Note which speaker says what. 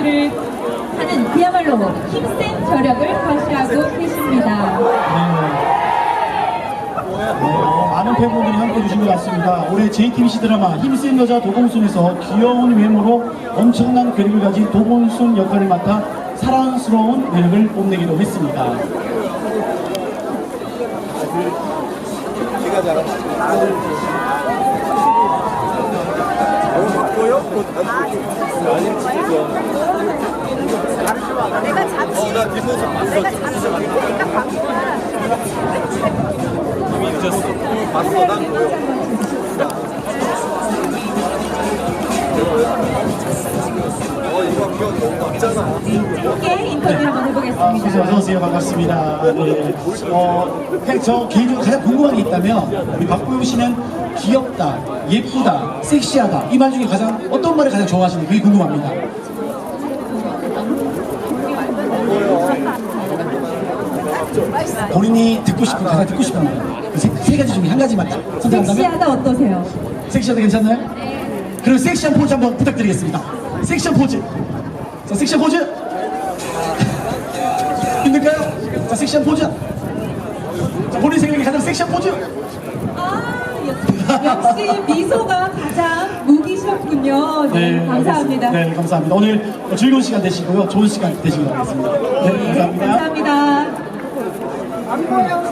Speaker 1: 댄스를 하는 그야말로 힘센 저력을 과시하고 계십니다.
Speaker 2: 네. 어, 많은 팬분들이 함께 해주신 것 같습니다. 올해 JTBC 드라마 힘센 여자 도봉순에서 귀여운 외모로 엄청난 괴력을 가진 도봉순 역할을 맡아 사랑스러운 매력을 뽐내기도 했습니다.
Speaker 3: 내가 잡지. 내가 잡지. 내가 광고야.
Speaker 1: 함께 인터뷰 한번
Speaker 2: 아,
Speaker 1: 해보겠 습니다.
Speaker 2: 어서오세요. 반갑습니다. 네. 어, 팬- 저 개인적으로 가장 궁금한 게 있다면, 우리 박보영 씨는 귀엽다, 예쁘다, 섹시하다. 이 말 중에 가장, 어떤 말을 가장 좋아하시는지 그게 궁금합니다. 본인이 듣고 싶은, 가장 듣고 싶은 말. 그세 세 가지 중에 한 가지만 딱 선택한다면?
Speaker 1: 섹시하다 어떠세요?
Speaker 2: 섹시하다 괜찮나요? 그럼 섹시한 포즈 한번 부탁드리겠습니다. 섹시한 포즈. 자, 섹시한 포즈. 자, 섹시한 포즈. 자, 본인 생각에 가장 섹시한 포즈.
Speaker 1: 아, 역시 미소가 가장 무기셨군요. 네, 감사합니다.
Speaker 2: 알겠습니다. 네, 감사합니다. 오늘 즐거운 시간 되시고요. 좋은 시간 되시길 바라겠습니다. 네, 감사합니다.
Speaker 1: 감사합니다.